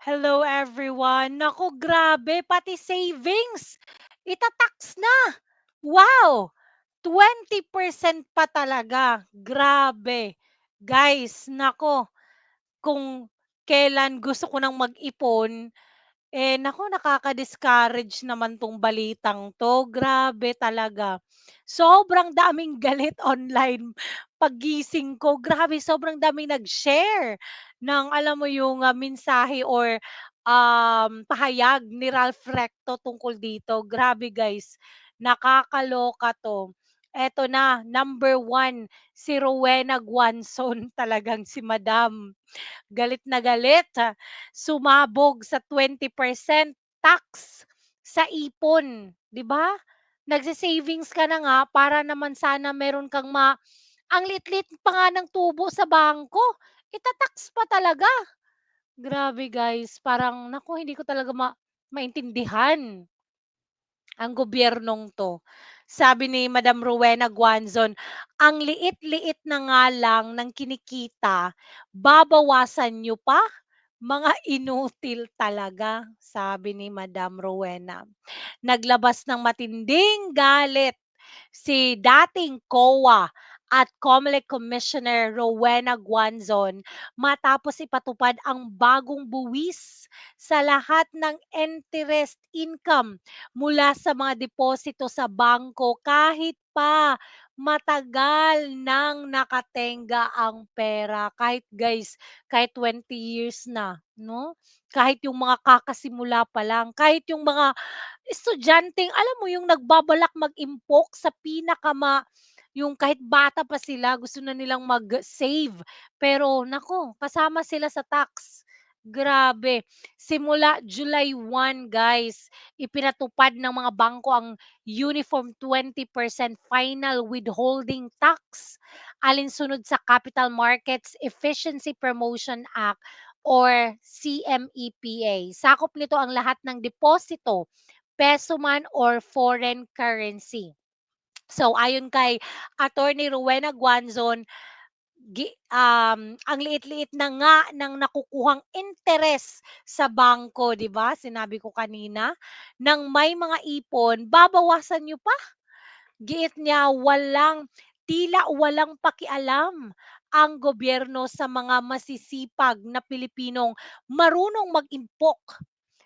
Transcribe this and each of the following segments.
Hello everyone. Naku, grabe pati savings ita-tax na. Wow! 20% pa talaga, grabe. Guys, naku, kung kailan gusto ko ng mag-ipon, eh, naku nakaka-discourage naman 'tong balitang 'to, grabe talaga. Sobrang daming galit online paggising ko, grabe sobrang daming nag-share ng alam mo yung, ah, mensahe or, um, pahayag ni Ralph Recto tungkol dito. Grabe guys, nakakaloka 'to. Eto na, number one, si Rowena Guanzon, talagang si madam. Galit na galit, sumabog sa 20% tax sa ipon, 'di ba? Nagse-savings ka na nga para naman sana meron kang ma ang liit-liit pa nga ng tubo sa bangko, ita-tax pa talaga. Grabe guys, parang naku hindi ko talaga ma maintindihan ang gobyernong 'to. Sabi ni Madam Rowena Guanzon, "Ang liit-liit na nga lang ng kinikita, babawasan niyo pa? Mga inutil talaga." Sabi ni Madam Rowena. Naglabas ng matinding galit si dating COA at COMELEC Commissioner Rowena Guanzon matapos ipatupad ang bagong buwis sa lahat ng interest income mula sa mga deposito sa bangko kahit pa matagal nang nakatenga ang pera. Kahit guys, kahit 20 years na, 'no? Kahit yung mga kakasimula pa lang, kahit yung mga estudyanteng alam mo yung nagbabalak mag-impok sa pinakama yung kahit bata pa sila gusto na nilang mag-save, pero naku, kasama sila sa tax. Grabe, simula July 1 guys, ipinatupad ng mga bangko ang uniform 20% final withholding tax, alinsunod sa Capital Markets Efficiency Promotion Act or CMEPA. Sakop nito ang lahat ng deposito, peso man or foreign currency. So, ayon kay Attorney Rowena Guanzon, um, ang liit-liit na nga ng nakukuhang interes sa bangko, 'di ba, sinabi ko kanina, ng may mga ipon, babawasan niyo pa? Giit niya walang tila walang pakialam ang gobyerno sa mga masisipag na Pilipinong marunong mag-impok.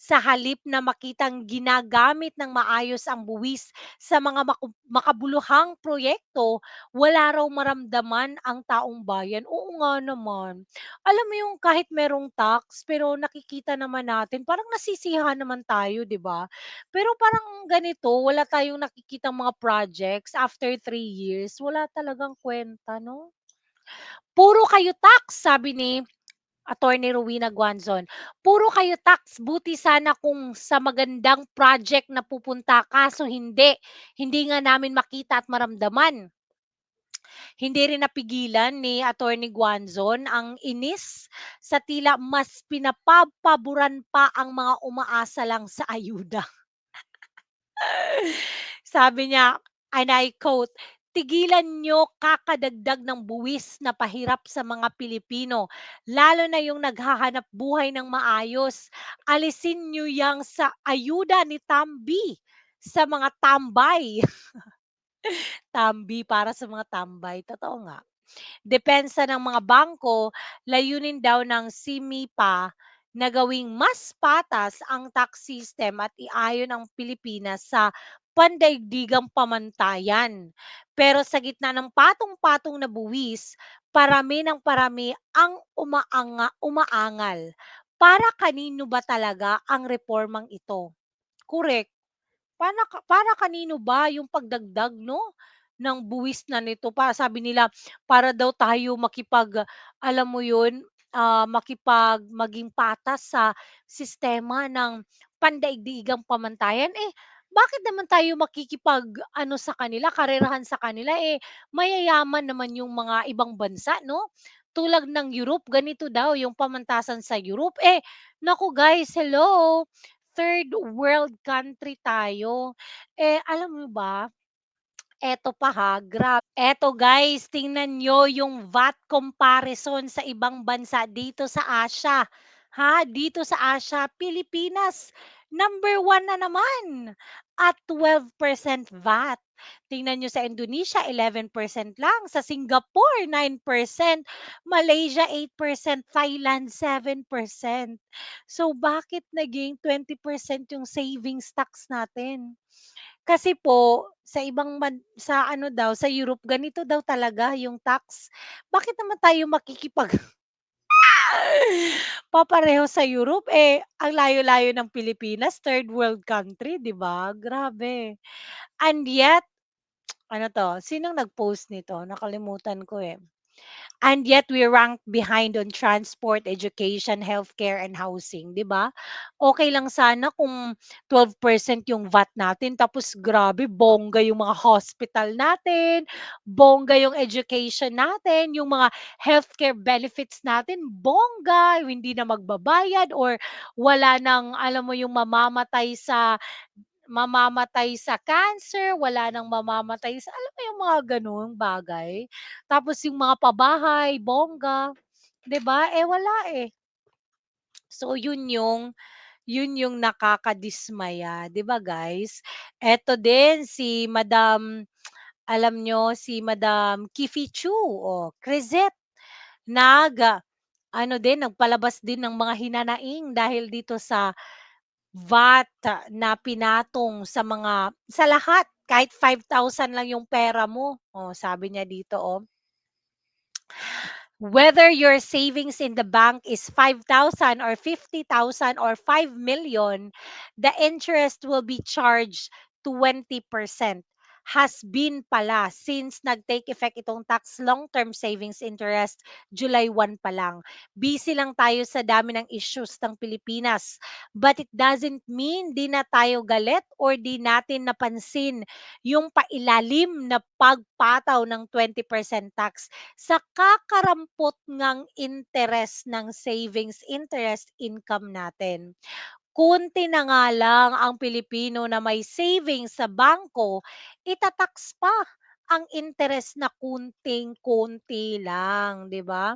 Sa halip na makitang ginagamit ng maayos ang buwis sa mga makabuluhang proyekto, wala raw maramdaman ang taong bayan. Oo nga naman. Alam mo yung kahit merong tax, pero nakikita naman natin parang nasisiyahan naman tayo, 'di ba? Pero parang ganito, wala tayong nakikitang mga projects after 3 years, wala talagang kuwenta 'no? "Puro kayo tax," sabi ni Attorney Rowena Guanzon. "Puro kayo tax, buti sana kung sa magandang project napupunta, kaso hindi. Hindi nga namin makita at maramdaman." Hindi rin napigilan ni Attorney Guanzon ang inis sa tila mas pinapapaboran pa ang mga umaasa lang sa ayuda. Sabi niya, and I quote, "Tigilan niyo kakadagdag ng buwis na pahirap sa mga Pilipino, lalo na yung naghahanap-buhay ng maayos. Alisin niyo yang sa ayuda ni Tambi sa mga tambay." Tambi para sa mga tambay, totoo nga. Depensa ng mga bangko, layunin daw ng CMEPA na gawing mas patas ang tax system at iayon ang Pilipinas sa pandaigdigang pamantayan. Pero sa gitna ng patong-patong na buwis, parami ng parami ang umaanga umaangal. Para kanino ba talaga ang reformang ito? Korek. Para para kanino ba yung pagdagdag 'no, ng buwis na nito para sabi nila para daw tayo makipag alam mo yun, ah, makipag maging patas sa sistema ng pandaigdigang pamantayan. Eh, bakit naman tayo makikipag-ano sa kanila, karerahan sa kanila, eh, mayayaman naman yung mga ibang bansa 'no? Tulad ng Europe, ganito daw yung pamantasan sa Europe. Eh, naku guys, hello, third world country tayo. Eh, alam mo ba, eto pa ha, grab eto guys, tingnan niyo yung VAT comparison sa ibang bansa dito sa Asia. Ha, dito sa Asia, Pilipinas, number 1 na naman at 12% VAT. Tingnan niyo sa Indonesia, 11% lang, sa Singapore, 9%, Malaysia, 8%, Thailand, 7%. So, bakit naging 20% yung savings tax natin? Kasi po sa ibang ban sa ano daw, sa Europe ganito daw talaga yung tax. Bakit naman tayo makikipag papareho sa Europe, eh, ang layo-layo ng Pilipinas, third world country, 'di ba? Grabe. And yet ano 'to, sinong nag-post nito? Nakalimutan ko, eh. And yet we rank behind on transport, education, healthcare, and housing, 'di ba? Okey lang sana kung 12% yung VAT natin tapos grabe bongga yung mga hospital natin, bongga yung education natin, yung mga healthcare benefits natin bongga, hindi na magbabayad or wala ng alam mo yung mamamatay sa mamamatay sa cancer, wala ng mamamatay sa alam mo yung mga gano'ng bagay. Tapos yung mga pabahay bongga, 'di ba? Eh, wala, eh. So, yun yung yun yung nakakadismaya, 'di ba, guys? Eto din si Madam alam niyo si Madam Kifi Chu, oh, Crisette, nag ano din, nagpalabas din ng mga hinanaing dahil dito sa VAT na pinatong sa mga sa lahat kahit 5,000 lang yung pera mo. Oh, sabi niya dito, oh Whether your savings in the bank is 5,000 or 50,000 or 5,000,000, the interest will be charged 20%. Has been pala since nag-take effect itong tax long-term savings interest July 1 pa lang. Busy lang tayo sa dami ng issues ng Pilipinas, but it doesn't mean 'di na tayo galit or 'di natin napansin yung pailalim na pagpataw ng 20% tax sa kakarampot ngang interes ng savings interest income natin. Konti na nga lang ang Pilipino na may savings sa bangko, ita-tax pa ang interes na konting-konti lang, 'di ba?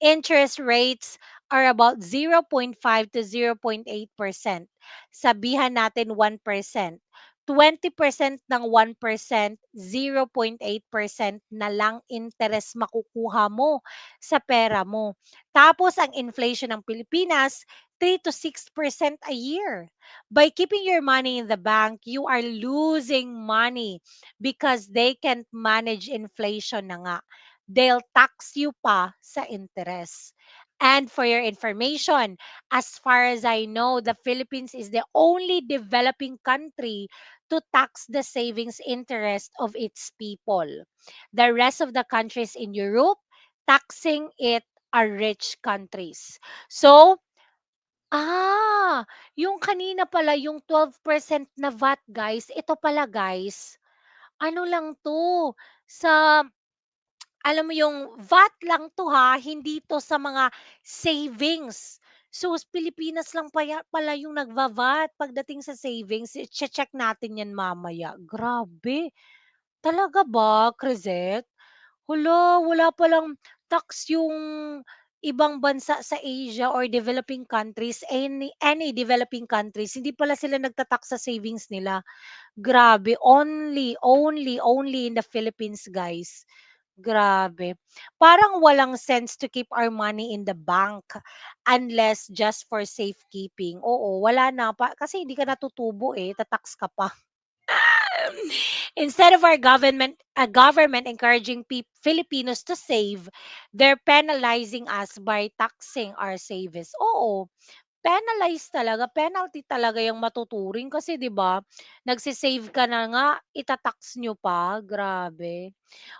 Interest rates are about 0.5 to 0.8%. Sabihan natin 1%. 20% ng 1%, 0.8% na lang interest makukuha mo sa pera mo. Tapos ang inflation ng Pilipinas, 3 to 6% a year. By keeping your money in the bank, you are losing money because they can't manage inflation na nga. They'll tax you pa sa interest. And for your information, as far as I know, the Philippines is the only developing country to tax the savings interest of its people. The rest of the countries in Europe, taxing it are rich countries. So, ah, yung kanina pala yung 12% na VAT guys, ito pala guys, ano lang 'to, sa alam mo yung VAT lang 'to ha, hindi 'to sa mga savings. So, Pilipinas lang pala yung nagva-VAT pagdating sa savings, i-che-check natin 'yan mamaya. Grabe, talaga ba, Crisette? Hala, wala palang tax yung ibang bansa sa Asia or developing countries, any any developing countries, hindi pala sila nagta-tax sa savings nila. Grabe, only, only, only in the Philippines, guys. Grabe. Parang walang sense to keep our money in the bank unless just for safekeeping. Oo, wala na pa kasi hindi ka natutubo, eh, ta-tax ka pa. Instead of our government uh, government encouraging peop Filipinos to save, they're penalizing us by taxing our savings. Oo, penalize talaga, penalty talaga yung matuturing kasi 'di ba, nagse-save ka na nga, ita-tax niyo pa, grabe.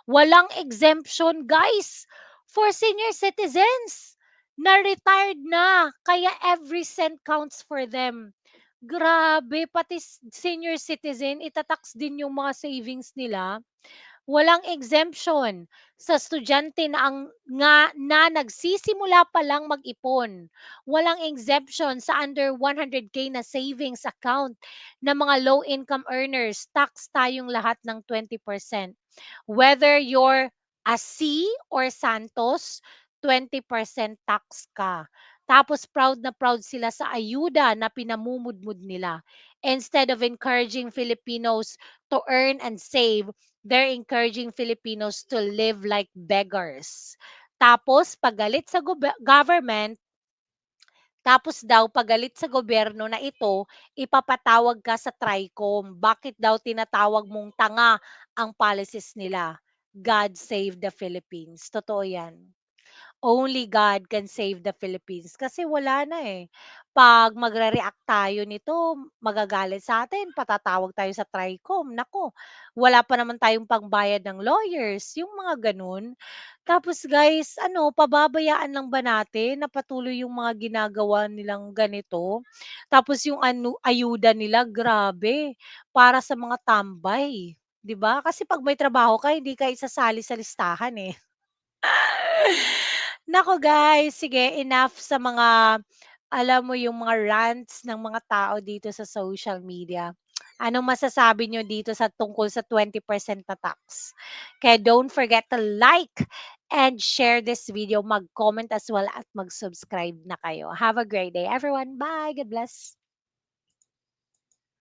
Walang exemption guys, for senior citizens na retired na, kaya every cent counts for them. Grabe, pati senior citizen ita-tax din yung mga savings nila. Walang exemption sa estudyante na ang nga na nagsisimula pa lang mag-ipon. Walang exemption sa under 100K na savings account na mga low income earners, tax tayong lahat ng 20%. Whether you're a C or Santos, 20% tax ka. Tapos proud na proud sila sa ayuda na pinamumudmod nila. Instead of encouraging Filipinos to earn and save, they're encouraging Filipinos to live like beggars. Tapos 'pag galit sa government tapos daw 'pag galit sa gobyerno na ito, ipapatawag ka sa TRICOM. Bakit daw tinatawag mong tanga ang policies nila? God save the Philippines, totoo 'yan. Only God can save the Philippines kasi wala na, eh. 'Pag magre-react tayo nito, magagalit sa'tin, patatawag tayo sa TRICOM, naku, wala pa naman tayong pangbayad ng lawyers, yung mga gano'n. Tapos guys, ano, pababayaan lang ba natin na patuloy yung mga ginagawa nilang ganito? Tapos yung ano, ayuda nila grabe, para sa mga tambay, 'di ba? Kasi 'pag may trabaho ka hindi ka isasali sa listahan, eh. Naku guys, sige enough sa mga alam mo yung mga rants ng mga tao dito sa social media. Anong masasabi niyo dito sa tungkol sa 20% na tax? Kaya don't forget to like and share this video, mag-comment as well at mag-subscribe na kayo. Have a great day everyone. Bye. God bless.